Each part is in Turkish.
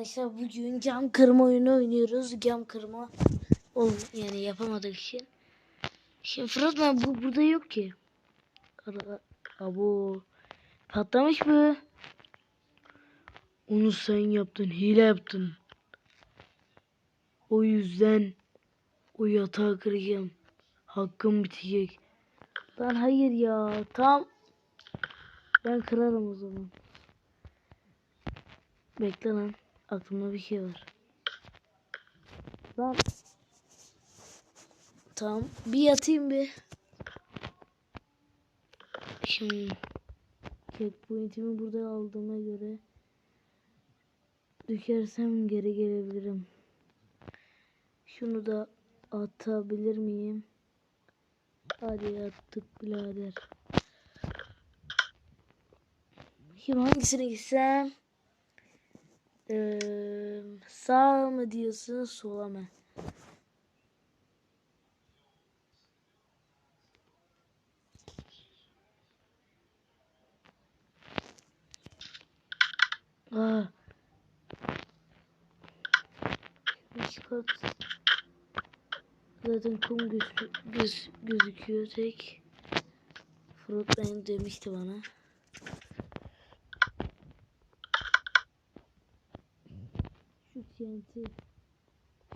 Arkadaşlar bugün cam kırma oyunu oynuyoruz. Cam kırma ol yani yapamadık için. Şimdi Fırat'la bu burada yok ki. Abo patlamış mı? Onu sen yaptın, hile yaptın. O yüzden o yatağı kıracağım. Hakkım bitecek. Lan hayır ya. Tam ben kırarım o zaman. Bekle lan. Aklımda bir şey var. Lan. Tamam. Bir yatayım bir. Şimdi checkpoint'imi burada aldığıma göre düşersem geri gelebilirim. Şunu da atabilir miyim? Hadi attık birader. Şimdi hangisine gitsem? Ee, sağ mı diyorsun sola mı? Aa. Üst kat. Zaten kum göz, göz, gözüküyor tek. Frontline demişti bana. Şu TNT.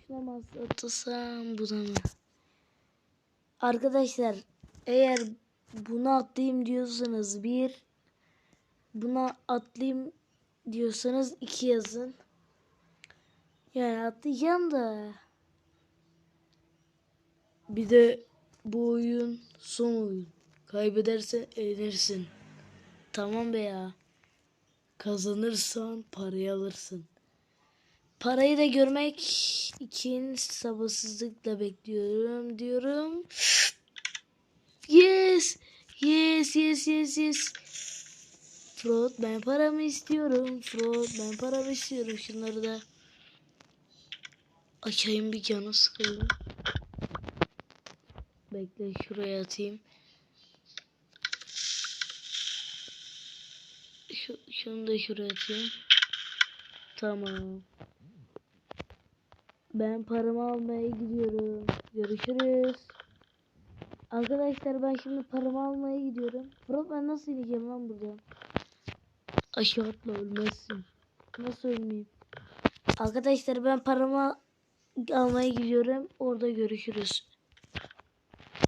Şuna mı atlasam buna mı? Arkadaşlar eğer bunu atlayayım diyorsanız bir buna atlayayım diyorsanız iki yazın. Yani atlayacağım da bir de bu oyun son oyun. Kaybederse eğlenirsin. Tamam be ya. Kazanırsan parayı alırsın. Parayı da görmek için sabırsızlıkla bekliyorum diyorum. Yes. Yes yes yes yes. Fraud ben paramı istiyorum. Fraud ben paramı istiyorum. Şunları da açayım bir canı sıkayım. Bekle şuraya atayım. Şu, şunu da şuraya atayım. Tamam. Ben paramı almaya gidiyorum. Görüşürüz. Arkadaşlar ben şimdi paramı almaya gidiyorum. Bro ben nasıl ineceğim lan buradan? Aşağı atla ölmezsin. Nasıl ölmeyeyim? Arkadaşlar ben paramı almaya gidiyorum. Orada görüşürüz.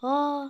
Aa